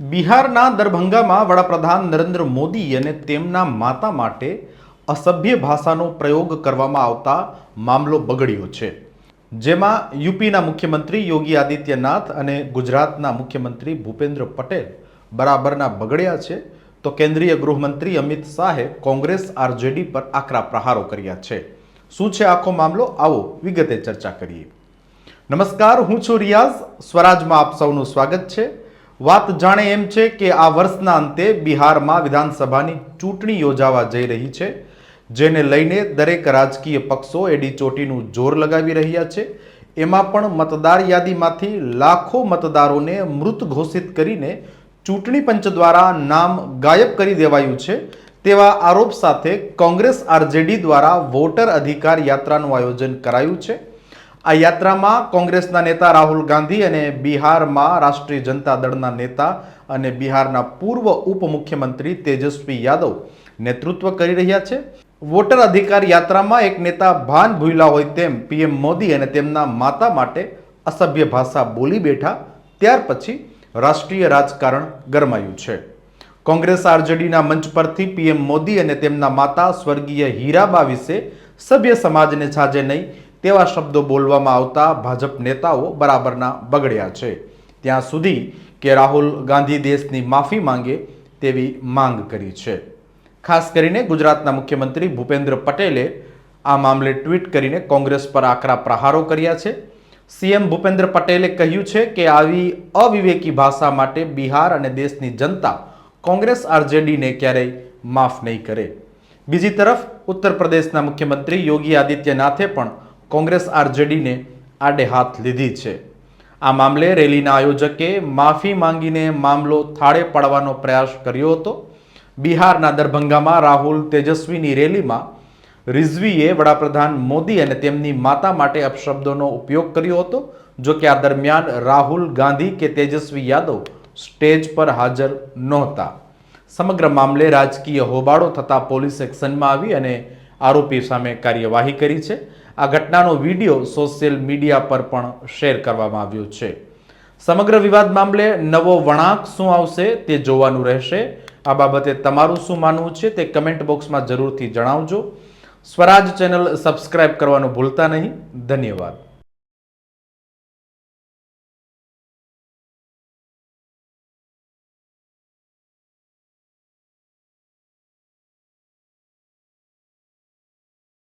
બિહારના દરભંગામાં વડાપ્રધાન નરેન્દ્ર મોદી અને તેમના માતા માટે અસભ્ય ભાષાનો પ્રયોગ કરવામાં આવતા મામલો બગડ્યો છે. જેમાં યુપીના મુખ્યમંત્રી યોગી આદિત્યનાથ અને ગુજરાતના મુખ્યમંત્રી ભૂપેન્દ્ર પટેલ બરાબરના બગડ્યા છે. તો કેન્દ્રીય ગૃહમંત્રી અમિત શાહે કોંગ્રેસ આરજેડી પર આકરા પ્રહારો કર્યા છે. શું છે આખો મામલો? આવો વિગતે ચર્ચા કરીએ. નમસ્કાર, હું છું રિયાઝ. સ્વરાજમાં આપ સૌનું સ્વાગત છે. વાત જાણે એમ છે કે આ વર્ષના અંતે બિહારમાં વિધાનસભાની ચૂંટણી યોજાવા જઈ રહી છે, જેને લઈને દરેક રાજકીય પક્ષો એડી ચોટીનું જોર લગાવી રહ્યા છે. એમાં પણ મતદાર યાદીમાંથી લાખો મતદારોને મૃત ઘોષિત કરીને ચૂંટણી પંચ દ્વારા નામ ગાયબ કરી દેવાયું છે, તેવા આરોપ સાથે કોંગ્રેસ આરજેડી દ્વારા વોટર અધિકાર યાત્રાનું આયોજન કરાયું છે. આ યાત્રામાં કોંગ્રેસના નેતા રાહુલ ગાંધી અને બિહારમાં રાષ્ટ્રીય જનતા દળના નેતા અને બિહારના પૂર્વ ઉપમુખ્યમંત્રી તેજસ્વી યાદવ નેતૃત્વ કરી રહ્યા છે. વોટર અધિકાર યાત્રામાં એક નેતા ભાન ભૂલા હોય તેમ પીએમ મોદી અને તેમના માતા માટે અસભ્ય ભાષા બોલી બેઠા, ત્યાર પછી રાષ્ટ્રીય રાજકારણ ગરમાયું છે. કોંગ્રેસ આરજેડીના મંચ પરથી પીએમ મોદી અને તેમના માતા સ્વર્ગીય હીરાબા વિશે સભ્ય સમાજને છાજે નહીં તેવા શબ્દો બોલવામાં આવતા ભાજપ નેતાઓ બરાબરના બગડ્યા છે. ત્યાં સુધી કે રાહુલ ગાંધી દેશની માફી માંગે તેવી માંગ કરી છે. ખાસ કરીને ગુજરાતના મુખ્યમંત્રી ભૂપેન્દ્ર પટેલે આ મામલે ટ્વીટ કરીને કોંગ્રેસ પર આકરા પ્રહારો કર્યા છે. સીએમ ભૂપેન્દ્ર પટેલે કહ્યું છે કે આવી અવિવેકી ભાષા માટે બિહાર અને દેશની જનતા કોંગ્રેસ આરજેડીને ક્યારેય માફ નહીં કરે. બીજી તરફ ઉત્તર પ્રદેશના મુખ્યમંત્રી યોગી આદિત્યનાથે પણ કોંગ્રેસ આરજેડીને આડે હાથ લીધી છે. આ મામલે રેલીના આયોજકે માફી માંગીને મામલો થાળે પાડવાનો પ્રયાસ કર્યો હતો. બિહારના દરભંગામાં રાહુલ તેજસ્વીની રેલીમાં રિઝવીએ વડાપ્રધાન મોદી અને તેમની માતા માટે અપશબ્દોનો ઉપયોગ કર્યો હતો, જો કે આ દરમિયાન રાહુલ ગાંધી કે તેજસ્વી યાદવ સ્ટેજ પર હાજર નહોતા. સમગ્ર મામલે રાજકીય હોબાળો થતાં પોલીસ એક્શનમાં આવી અને આરોપી સામે કાર્યવાહી કરી છે. આ ઘટનાનો વીડિયો સોશિયલ મીડિયા પર પણ શેર કરવામાં આવ્યો છે. સમગ્ર વિવાદ મામલે નવો વળાંક શું આવશે તે જોવાનું રહેશે. આ બાબતે તમારું શું માનવું છે તે કમેન્ટ બોક્સમાં જરૂરથી જણાવજો. સ્વરાજ ચેનલ સબસ્ક્રાઇબ કરવાનું ભૂલતા નહીં. ધન્યવાદ.